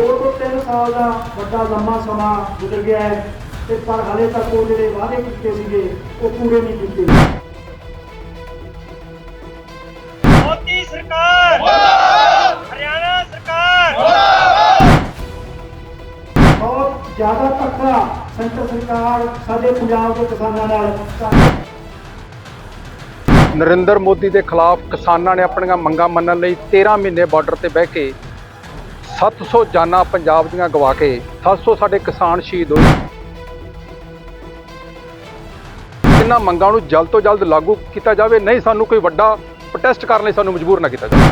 ਦੋ ਤੋਂ ਤਿੰਨ ਸਾਲ ਦਾ ਵੱਡਾ ਲੰਮਾ ਸਮਾਂ ਗੁਜ਼ਰ ਗਿਆ ਹੈ ਤੇ ਪਰ ਹਾਲੇ ਤੱਕ ਉਹ ਜਿਹੜੇ ਵਾਅਦੇ ਕੀਤੇ ਸੀਗੇ ਉਹ ਪੂਰੇ ਨਹੀਂ ਕੀਤੇ। ਮੋਦੀ ਸਰਕਾਰ! ਹਰਿਆਣਾ ਸਰਕਾਰ! ਬਹੁਤ ਜ਼ਿਆਦਾ ਧੱਕਾ ਸੈਂਟਰ ਸਰਕਾਰ ਸਾਡੇ ਪੰਜਾਬ ਦੇ ਕਿਸਾਨਾਂ ਨਾਲ ਨਰਿੰਦਰ ਮੋਦੀ ਦੇ ਖਿਲਾਫ ਕਿਸਾਨਾਂ ਨੇ ਆਪਣੀਆਂ ਮੰਗਾਂ ਮੰਨਣ ਲਈ 13 ਮਹੀਨੇ ਬਾਰਡਰ ਤੇ ਬਹਿ ਕੇ 700 ਜਾਨਾਂ ਪੰਜਾਬ ਦੀਆਂ ਗਵਾ ਕੇ 700 ਸਾਡੇ ਕਿਸਾਨ ਸ਼ਹੀਦ ਹੋਏ। ਇਹਨਾਂ ਮੰਗਾਂ ਨੂੰ ਜਲਦ ਤੋਂ ਜਲਦ ਲਾਗੂ ਕੀਤਾ ਜਾਵੇ ਨਹੀਂ ਸਾਨੂੰ ਕੋਈ ਵੱਡਾ ਪ੍ਰੋਟੈਸਟ ਕਰਨ ਲਈ ਸਾਨੂੰ ਮਜਬੂਰ ਨਾ ਕੀਤਾ ਜਾਵੇ।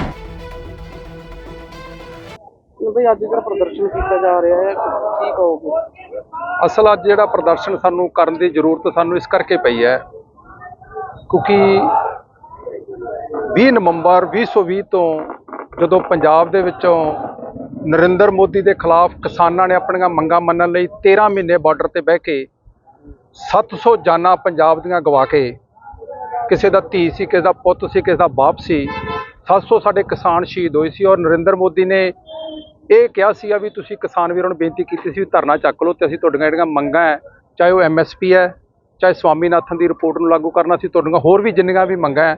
ਬਈ ਅੱਜ ਜਿਹੜਾ ਪ੍ਰਦਰਸ਼ਨ ਕੀਤਾ ਜਾ ਰਿਹਾ ਹੈ ਕੀ ਕਹੋਗੇ? ਅਸਲ ਅੱਜ ਜਿਹੜਾ ਪ੍ਰਦਰਸ਼ਨ ਸਾਨੂੰ ਕਰਨ ਦੀ ਜ਼ਰੂਰਤ ਸਾਨੂੰ ਇਸ ਕਰਕੇ ਪਈ ਹੈ ਕਿਉਂਕਿ 20 ਨਵੰਬਰ 2020 ਤੋਂ ਜਦੋਂ ਪੰਜਾਬ ਦੇ ਵਿੱਚੋਂ ਨਰਿੰਦਰ ਮੋਦੀ ਦੇ ਖਿਲਾਫ ਕਿਸਾਨਾਂ ਨੇ ਆਪਣੀਆਂ ਮੰਗਾਂ ਮੰਨਣ ਲਈ 13 ਮਹੀਨੇ ਬਾਰਡਰ ਤੇ ਬਹਿ ਕੇ 700 ਜਾਨਾਂ ਪੰਜਾਬ ਦੀਆਂ ਗਵਾ ਕੇ ਕਿਸੇ ਦਾ ਧੀ ਸੀ, ਕਿਸੇ ਦਾ ਪੁੱਤ ਸੀ, ਕਿਸੇ ਦਾ ਬਾਪ ਸੀ 700 ਸਾਡੇ ਕਿਸਾਨ ਸ਼ਹੀਦ ਹੋਏ ਸੀ ਔਰ ਨਰਿੰਦਰ ਮੋਦੀ ਨੇ ਇਹ ਕਿਹਾ ਸੀਗਾ ਵੀ ਤੁਸੀਂ ਕਿਸਾਨ ਵੀਰਾਂ ਨੂੰ ਬੇਨਤੀ ਕੀਤੀ ਸੀ ਵੀ ਧਰਨਾ ਚੱਕ ਲਓ ਤੇ ਅਸੀਂ ਤੁਹਾਡੀਆਂ ਜਿਹੜੀਆਂ ਮੰਗਾਂ ਹੈ, ਚਾਹੇ ਉਹ ਐਮਐਸਪੀ ਹੈ, ਚਾਹੇ ਸਵਾਮੀਨਾਥਨ ਦੀ ਰਿਪੋਰਟ ਨੂੰ ਲਾਗੂ ਕਰਨਾ ਸੀ, ਤੁਹਾਡੀਆਂ ਹੋਰ ਵੀ ਜਿੰਨੀਆਂ ਵੀ ਮੰਗਾਂ ਹੈ,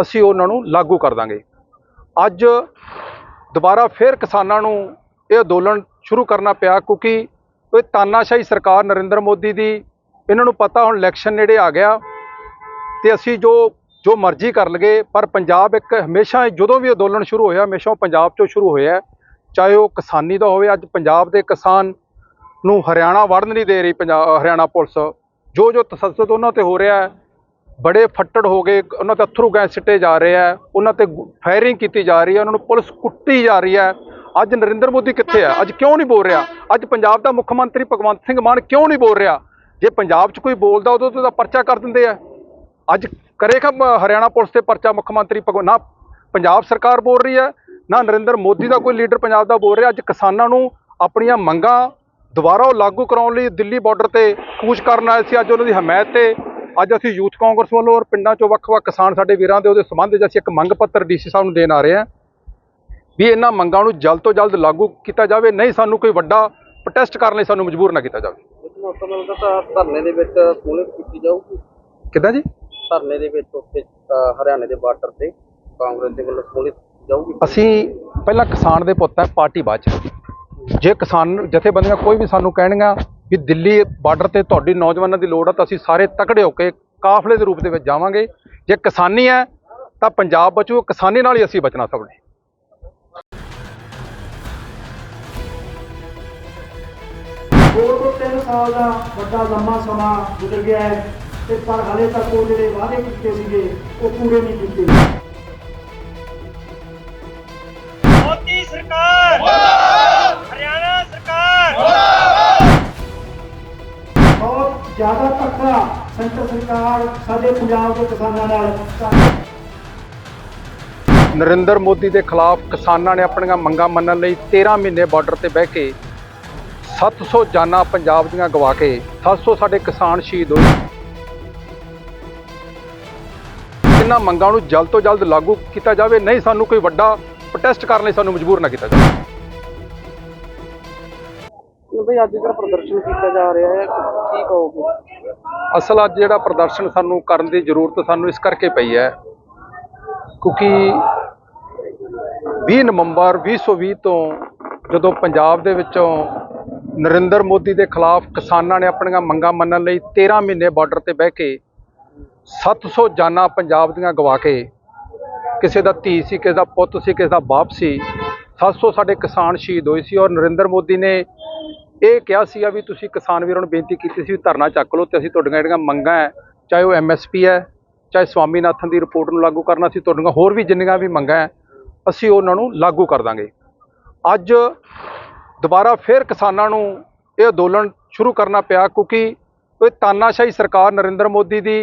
ਅਸੀਂ ਉਹਨਾਂ ਨੂੰ ਲਾਗੂ ਕਰ ਦਾਂਗੇ। ਅੱਜ ਦੁਬਾਰਾ ਫਿਰ ਕਿਸਾਨਾਂ ਨੂੰ ਇਹ ਅੰਦੋਲਨ ਸ਼ੁਰੂ ਕਰਨਾ ਪਿਆ ਕਿਉਂਕਿ ਇਹ ਤਾਨਾਸ਼ਾਹੀ ਸਰਕਾਰ ਨਰਿੰਦਰ ਮੋਦੀ ਦੀ, ਇਹਨਾਂ ਨੂੰ ਪਤਾ ਹੁਣ ਇਲੈਕਸ਼ਨ ਨੇੜੇ ਆ ਗਿਆ ਤੇ ਅਸੀਂ ਜੋ ਜੋ ਮਰਜ਼ੀ ਕਰ ਲਗੇ ਪਰ ਪੰਜਾਬ ਇੱਕ ਹਮੇਸ਼ਾ ਜਦੋਂ ਵੀ ਅੰਦੋਲਨ ਸ਼ੁਰੂ ਹੋਇਆ, ਹਮੇਸ਼ਾ ਉਹ ਪੰਜਾਬ ਤੋਂ ਸ਼ੁਰੂ ਹੋਇਆ। ਚਾਹੇ ਉਹ ਕਿਸਾਨੀ ਦਾ ਹੋਵੇ, ਅੱਜ ਪੰਜਾਬ ਦੇ ਕਿਸਾਨ ਨੂੰ ਹਰਿਆਣਾ ਵੜਨ ਨਹੀਂ ਦੇ ਰਹੀ ਪੰਜਾਬ, ਹਰਿਆਣਾ ਪੁਲਿਸ। ਜੋ ਜੋ ਤਸੱਦਦ ਉਹਨਾਂ ਤੇ ਹੋ ਰਿਹਾ ਹੈ ਬੜੇ ਫੱਟੜ ਹੋ ਗਏ, ਉਹਨਾਂ ਤੇ ਅਥਰੂ ਗੈਸ ਸਿੱਟੇ ਜਾ ਰਹੇ ਹੈ ਉਹਨਾਂ ਤੇ ਫਾਇਰਿੰਗ ਕੀਤੀ ਜਾ ਰਹੀ ਹੈ ਉਹਨਾਂ ਨੂੰ ਪੁਲਿਸ ਕੁੱਟੀ ਜਾ ਰਹੀ ਹੈ ਅੱਜ ਨਰਿੰਦਰ ਮੋਦੀ ਕਿੱਥੇ ਹੈ ਅੱਜ ਕਿਉਂ ਨਹੀਂ ਬੋਲ ਰਿਹਾ? ਅੱਜ ਪੰਜਾਬ ਦਾ ਮੁੱਖ ਮੰਤਰੀ ਭਗਵੰਤ ਸਿੰਘ ਮਾਨ ਕਿਉਂ ਨਹੀਂ ਬੋਲ ਰਿਹਾ? ਜੇ ਪੰਜਾਬ 'ਚ ਕੋਈ ਬੋਲਦਾ, ਉਦੋਂ ਤਾਂ ਉਹਦਾ ਪਰਚਾ ਕਰ ਦਿੰਦੇ ਆ। ਅੱਜ ਕਰੇਗਾ ਹਰਿਆਣਾ ਪੁਲਿਸ ਤੇ ਪਰਚਾ ਮੁੱਖ ਮੰਤਰੀ ਭਗਵੰਤ ਨਾ ਪੰਜਾਬ ਸਰਕਾਰ ਬੋਲ ਰਹੀ ਹੈ ਨਾ ਨਰਿੰਦਰ ਮੋਦੀ ਦਾ ਕੋਈ ਲੀਡਰ ਪੰਜਾਬ ਦਾ ਬੋਲ ਰਿਹਾ। ਅੱਜ ਕਿਸਾਨਾਂ ਨੂੰ ਆਪਣੀਆਂ ਮੰਗਾਂ ਦੁਬਾਰਾ ਉਹ ਲਾਗੂ ਕਰਾਉਣ ਲਈ ਦਿੱਲੀ ਬਾਰਡਰ ਤੇ ਕੂਚ ਕਰਨ ਆਏ ਸੀ, ਅੱਜ ਉਹਨਾਂ ਦੀ ਹਮਾਇਤ ਤੇ ਅੱਜ ਅਸੀਂ ਯੂਥ ਕਾਂਗਰਸ ਵੱਲੋਂ ਔਰ ਪਿੰਡਾਂ 'ਚੋਂ ਵੱਖ-ਵੱਖ ਕਿਸਾਨ ਸਾਡੇ ਵੀਰਾਂ ਦੇ ਉਹਦੇ ਸੰਬੰਧ 'ਚ ਅਸੀਂ ਇੱਕ ਮੰਗ ਪੱਤਰ ਡੀਸੀ ਸਾਹਿਬ ਨੂੰ ਦੇਣ ਆ ਰਹੇ ਹਾਂ ਵੀ ਇਹਨਾਂ ਮੰਗਾਂ ਨੂੰ ਜਲਦ ਤੋਂ ਜਲਦ ਲਾਗੂ ਕੀਤਾ ਜਾਵੇ ਨਹੀਂ ਸਾਨੂੰ ਕੋਈ ਵੱਡਾ ਪ੍ਰੋਟੈਸਟ ਕਰਨ ਲਈ ਸਾਨੂੰ ਮਜਬੂਰ ਨਾ ਕੀਤਾ ਜਾਵੇ। ਧਰਨੇ ਦੇ ਵਿੱਚ ਸਮੂਲਿਤ ਕੀਤੀ ਜਾਊਗੀ। ਕਿੱਦਾਂ ਜੀ? ਧਰਨੇ ਦੇ ਵਿੱਚ ਉੱਥੇ ਹਰਿਆਣੇ ਦੇ ਬਾਰਡਰ ਤੇ ਕਾਂਗਰਸ ਦੇ ਵੱਲੋਂ ਕੀਤੀ ਜਾਊਗੀ। ਅਸੀਂ ਪਹਿਲਾਂ ਕਿਸਾਨ ਦੇ ਪੁੱਤ ਹੈ ਪਾਰਟੀ ਬਾਅਦ ਚ। ਜੇ ਕਿਸਾਨ ਜਥੇਬੰਦੀਆਂ ਕੋਈ ਵੀ ਸਾਨੂੰ ਕਹਿਣਗੀਆਂ ਵੀ ਦਿੱਲੀ ਬਾਰਡਰ ਤੇ ਤੁਹਾਡੀ ਨੌਜਵਾਨਾਂ ਦੀ ਲੋੜ ਹੈ ਤਾਂ ਅਸੀਂ ਸਾਰੇ ਤਕੜੇ ਹੋ ਕੇ ਕਾਫਲੇ ਦੇ ਰੂਪ ਦੇ ਵਿੱਚ ਜਾਵਾਂਗੇ। ਜੇ ਕਿਸਾਨੀ ਹੈ ਤਾਂ ਪੰਜਾਬ ਬਚੂ ਕਿਸਾਨੀ ਨਾਲ ਹੀ ਅਸੀਂ ਬਚਣਾ ਸਭ ਨੇ। ਦੋ ਤੋਂ ਤਿੰਨ ਸਾਲ ਦਾ ਵੱਡਾ ਲੰਮਾ ਸਮਾਂ ਗੁਜ਼ਰ ਗਿਆ ਹੈ ਤੇ ਪਰ ਹਾਲੇ ਤੱਕ ਉਹ ਜਿਹੜੇ ਵਾਅਦੇ ਕੀਤੇ ਸੀਗੇ ਉਹ ਪੂਰੇ ਨਹੀਂ ਕੀਤੇ। ਮੋਦੀ ਸਰਕਾਰ! ਜ਼ਿਆਦਾ ਧੱਕਾ ਸੈਂਟਰ ਸਰਕਾਰ, ਸਾਡੇ ਪੰਜਾਬ ਦੇ ਕਿਸਾਨਾਂ ਨਾਲ। ਨਰਿੰਦਰ ਮੋਦੀ ਦੇ ਖਿਲਾਫ ਕਿਸਾਨਾਂ ਨੇ ਆਪਣੀਆਂ ਮੰਗਾਂ ਮੰਨਣ ਲਈ 13 ਮਹੀਨੇ ਬਾਰਡਰ ਤੇ ਬਹਿ ਕੇ 700 ਜਾਨਾਂ ਪੰਜਾਬ ਦੀਆਂ ਗਵਾ ਕੇ 700 ਸਾਡੇ ਕਿਸਾਨ ਸ਼ਹੀਦ ਹੋਏ। ਇਹਨਾਂ ਮੰਗਾਂ ਨੂੰ ਜਲਦ ਤੋਂ ਜਲਦ ਲਾਗੂ ਕੀਤਾ ਜਾਵੇ, ਨਹੀਂ ਸਾਨੂੰ ਕੋਈ ਵੱਡਾ ਪ੍ਰੋਟੈਸਟ ਕਰਨ ਲਈ ਸਾਨੂੰ ਮਜਬੂਰ ਨਾ ਕੀਤਾ ਜਾਵੇ। ਬਈ ਅੱਜ ਜਿਹੜਾ ਪ੍ਰਦਰਸ਼ਨ ਕੀਤਾ ਜਾ ਰਿਹਾ ਹੈ, ਕੀ ਕਹੋਗੇ? ਅਸਲ ਅੱਜ ਜਿਹੜਾ ਪ੍ਰਦਰਸ਼ਨ ਸਾਨੂੰ ਕਰਨ ਦੀ ਜ਼ਰੂਰਤ ਸਾਨੂੰ ਇਸ ਕਰਕੇ ਪਈ ਹੈ, ਕਿਉਂਕਿ 20 ਨਵੰਬਰ 2020 ਤੋਂ ਜਦੋਂ ਪੰਜਾਬ ਦੇ ਵਿੱਚੋਂ ਨਰਿੰਦਰ ਮੋਦੀ ਦੇ ਖਿਲਾਫ ਕਿਸਾਨਾਂ ਨੇ ਆਪਣੀਆਂ ਮੰਗਾਂ ਮੰਨਣ ਲਈ 13 ਮਹੀਨੇ ਬਾਰਡਰ ਤੇ ਬਹਿ ਕੇ 700 ਜਾਨਾਂ ਪੰਜਾਬ ਦੀਆਂ ਗਵਾ ਕੇ ਕਿਸੇ ਦਾ ਧੀ ਸੀ, ਕਿਸੇ ਦਾ ਪੁੱਤ ਸੀ, ਕਿਸੇ ਦਾ ਬਾਪ ਸੀ 700 ਸਾਡੇ ਕਿਸਾਨ ਸ਼ਹੀਦ ਹੋਏ ਸੀ ਔਰ ਨਰਿੰਦਰ ਮੋਦੀ ਨੇ ਇਹ ਕਿਹਾ ਸੀਗਾ ਵੀ ਤੁਸੀਂ ਕਿਸਾਨ ਵੀਰਾਂ ਨੂੰ ਬੇਨਤੀ ਕੀਤੀ ਸੀ ਵੀ ਧਰਨਾ ਚੱਕ ਲਓ ਤੇ ਅਸੀਂ ਤੁਹਾਡੀਆਂ ਜਿਹੜੀਆਂ ਮੰਗਾਂ ਹੈ, ਚਾਹੇ ਉਹ ਐਮਐਸਪੀ ਹੈ, ਚਾਹੇ ਸਵਾਮੀਨਾਥਨ ਦੀ ਰਿਪੋਰਟ ਨੂੰ ਲਾਗੂ ਕਰਨਾ ਸੀ, ਤੁਹਾਡੀਆਂ ਹੋਰ ਵੀ ਜਿੰਨੀਆਂ ਵੀ ਮੰਗਾਂ ਹੈ, ਅਸੀਂ ਉਹਨਾਂ ਨੂੰ ਲਾਗੂ ਕਰ ਦਾਂਗੇ। ਅੱਜ ਦੁਬਾਰਾ ਫਿਰ ਕਿਸਾਨਾਂ ਨੂੰ ਇਹ ਅੰਦੋਲਨ ਸ਼ੁਰੂ ਕਰਨਾ ਪਿਆ ਕਿਉਂਕਿ ਇਹ ਤਾਨਾਸ਼ਾਹੀ ਸਰਕਾਰ ਨਰਿੰਦਰ ਮੋਦੀ ਦੀ,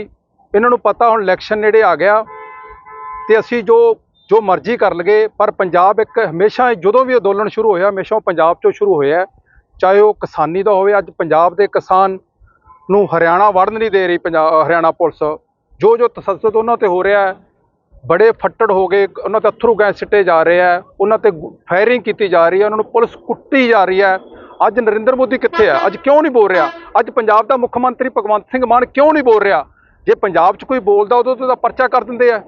ਇਹਨਾਂ ਨੂੰ ਪਤਾ ਹੁਣ ਇਲੈਕਸ਼ਨ ਨੇੜੇ ਆ ਗਿਆ ਤੇ ਅਸੀਂ ਜੋ ਜੋ ਮਰਜ਼ੀ ਕਰ ਲਗੇ ਪਰ ਪੰਜਾਬ ਇੱਕ ਹਮੇਸ਼ਾ ਜਦੋਂ ਵੀ ਅੰਦੋਲਨ ਸ਼ੁਰੂ ਹੋਇਆ, ਹਮੇਸ਼ਾ ਉਹ ਪੰਜਾਬ 'ਚੋਂ ਸ਼ੁਰੂ ਹੋਇਆ। ਚਾਹੇ ਉਹ ਕਿਸਾਨੀ ਦਾ ਹੋਵੇ, ਅੱਜ ਪੰਜਾਬ ਦੇ ਕਿਸਾਨ ਨੂੰ ਹਰਿਆਣਾ ਵੜਨ ਨਹੀਂ ਦੇ ਰਹੀ ਪੰਜਾਬ ਹਰਿਆਣਾ ਪੁਲਿਸ। ਜੋ ਜੋ ਤਸੱਦਦ ਉਹਨਾਂ ਤੇ ਹੋ ਰਿਹਾ ਹੈ, ਬੜੇ ਫੱਟੜ ਹੋ ਗਏ, ਉਹਨਾਂ ਤੇ ਅਥਰੂ ਗੈਸ ਸਿੱਟੇ ਜਾ ਰਹੇ ਆ ਉਹਨਾਂ ਤੇ ਫਾਇਰਿੰਗ ਕੀਤੀ ਜਾ ਰਹੀ ਹੈ, ਉਹਨਾਂ ਨੂੰ ਪੁਲਿਸ ਕੁੱਟੀ ਜਾ ਰਹੀ ਹੈ। ਅੱਜ ਨਰਿੰਦਰ ਮੋਦੀ ਕਿੱਥੇ ਹੈ? ਅੱਜ ਕਿਉਂ ਨਹੀਂ ਬੋਲ ਰਿਹਾ? ਅੱਜ ਪੰਜਾਬ ਦਾ ਮੁੱਖ ਮੰਤਰੀ ਭਗਵੰਤ ਸਿੰਘ ਮਾਨ ਕਿਉਂ ਨਹੀਂ ਬੋਲ ਰਿਹਾ? ਜੇ ਪੰਜਾਬ 'ਚ ਕੋਈ ਬੋਲਦਾ, ਉਦੋਂ ਤੋਂ ਤਾਂ ਪਰਚਾ ਕਰ ਦਿੰਦੇ ਆ।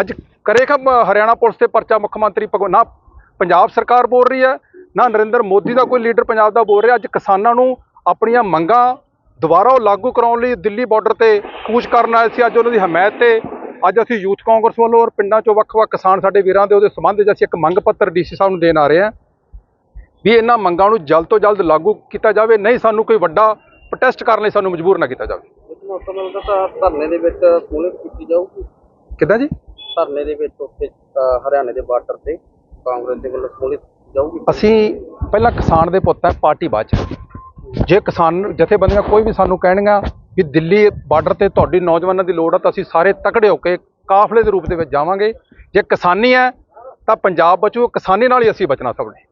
ਅੱਜ ਕਰੇਗਾ ਹਰਿਆਣਾ ਪੁਲਿਸ ਤੇ ਪਰਚਾ ਮੁੱਖ ਮੰਤਰੀ ਭਗਵ, ਨਾ, ਪੰਜਾਬ ਸਰਕਾਰ ਬੋਲ ਰਹੀ ਹੈ ਨਾ ਨਰਿੰਦਰ ਮੋਦੀ ਦਾ ਕੋਈ ਲੀਡਰ ਪੰਜਾਬ ਦਾ ਬੋਲ ਰਿਹਾ। ਅੱਜ ਕਿਸਾਨਾਂ ਨੂੰ ਆਪਣੀਆਂ ਮੰਗਾਂ ਦੁਬਾਰਾ ਉਹ ਲਾਗੂ ਕਰਾਉਣ ਲਈ ਦਿੱਲੀ ਬਾਰਡਰ ਤੇ ਕੂਚ ਕਰਨ ਆਏ ਸੀ। ਅੱਜ ਉਹਨਾਂ ਦੀ ਹਮਾਇਤ ਤੇ ਅੱਜ ਅਸੀਂ ਯੂਥ ਕਾਂਗਰਸ ਵੱਲੋਂ ਔਰ ਪਿੰਡਾਂ 'ਚੋਂ ਵੱਖ-ਵੱਖ ਕਿਸਾਨ ਸਾਡੇ ਵੀਰਾਂ ਦੇ ਉਹਦੇ ਸੰਬੰਧ 'ਚ ਅਸੀਂ ਇੱਕ ਮੰਗ ਪੱਤਰ ਡੀਸੀ ਸਾਹਿਬ ਨੂੰ ਦੇਣ ਆ ਰਹੇ ਹਾਂ ਵੀ ਇਹਨਾਂ ਮੰਗਾਂ ਨੂੰ ਜਲਦ ਤੋਂ ਜਲਦ ਲਾਗੂ ਕੀਤਾ ਜਾਵੇ ਨਹੀਂ ਸਾਨੂੰ ਕੋਈ ਵੱਡਾ ਪ੍ਰੋਟੈਸਟ ਕਰਨ ਲਈ ਸਾਨੂੰ ਮਜਬੂਰ ਨਾ ਕੀਤਾ ਜਾਵੇ। ਧਰਨੇ ਦੇ ਵਿੱਚ ਸਮੂਲਿਤ ਕੀਤੀ ਜਾਊਗੀ। ਕਿੱਦਾਂ ਜੀ? ਧਰਨੇ ਦੇ ਵਿੱਚ ਉੱਥੇ ਹਰਿਆਣੇ ਦੇ ਬਾਰਡਰ ਤੇ ਕਾਂਗਰਸ ਦੇ ਵੱਲੋਂ ਕੀਤੀ ਜਾਊਗੀ। ਅਸੀਂ ਪਹਿਲਾਂ ਕਿਸਾਨ ਦੇ ਪੁੱਤ ਹੈ ਪਾਰਟੀ ਬਾਅਦ ਚ। ਜੇ ਕਿਸਾਨ ਜਥੇਬੰਦੀਆਂ ਕੋਈ ਵੀ ਸਾਨੂੰ ਕਹਿਣਗੀਆਂ ਵੀ ਦਿੱਲੀ ਬਾਰਡਰ ਤੇ ਤੁਹਾਡੀ ਨੌਜਵਾਨਾਂ ਦੀ ਲੋੜ ਆ, ਤਾਂ ਅਸੀਂ ਸਾਰੇ ਤਕੜੇ ਹੋ ਕੇ ਕਾਫਲੇ ਦੇ ਰੂਪ ਦੇ ਵਿੱਚ ਜਾਵਾਂਗੇ। ਜੇ ਕਿਸਾਨੀ ਹੈ ਤਾਂ ਪੰਜਾਬ ਬਚੂ, ਕਿਸਾਨੀ ਨਾਲ ਹੀ ਅਸੀਂ ਬਚਣਾ ਸਭ ਨੇ।